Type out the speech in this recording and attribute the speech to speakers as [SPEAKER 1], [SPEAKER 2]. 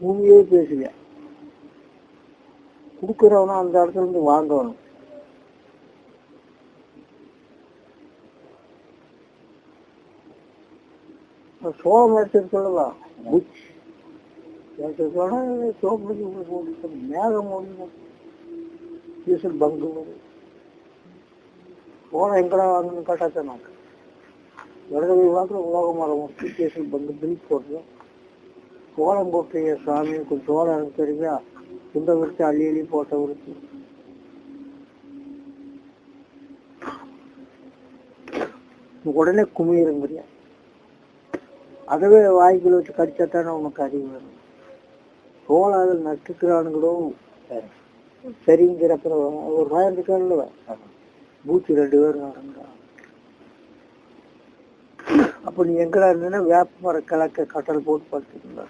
[SPEAKER 1] பூமியே பேசுங்க கொடுக்குறவனும் அந்த இடத்துல இருந்து வாங்கணும் சோகம் எடுத்து சொல்லலாம் புச் எடுத்து சொன்னா சோகம் போட்டு மேகம் ஒன்று டீசல் பங்கு வரும் சோளம் எங்கடா வாங்கணும்னு கேட்டாத்தான் நாங்கள் இடது வாக்கில் உலக மரம் வச்சு டீசல் பங்கு பில் போடுறோம் சோளம் போட்டிய சாமி கொஞ்சம் சோளம் எனக்கு தெரியுதா துண்டை அள்ளி அள்ளி போட்ட விரிச்சு உடனே குமியிருங்கிறியா அதவே வாய்க்குள்ள வச்சு கடிச்சாத்தானே உனக்கு அறிவு வரும். சோளம் அதில் நட்டுக்கிறானுங்களோ சரிங்கிறப்ப ஒரு பயம் இருக்கான்ல பூச்சி ரெண்டு பேரும் அப்ப நீ எங்கடா இருந்தேன்னா வேப்ப மர கிழக்க கட்டல் போட்டு படுத்துருந்தா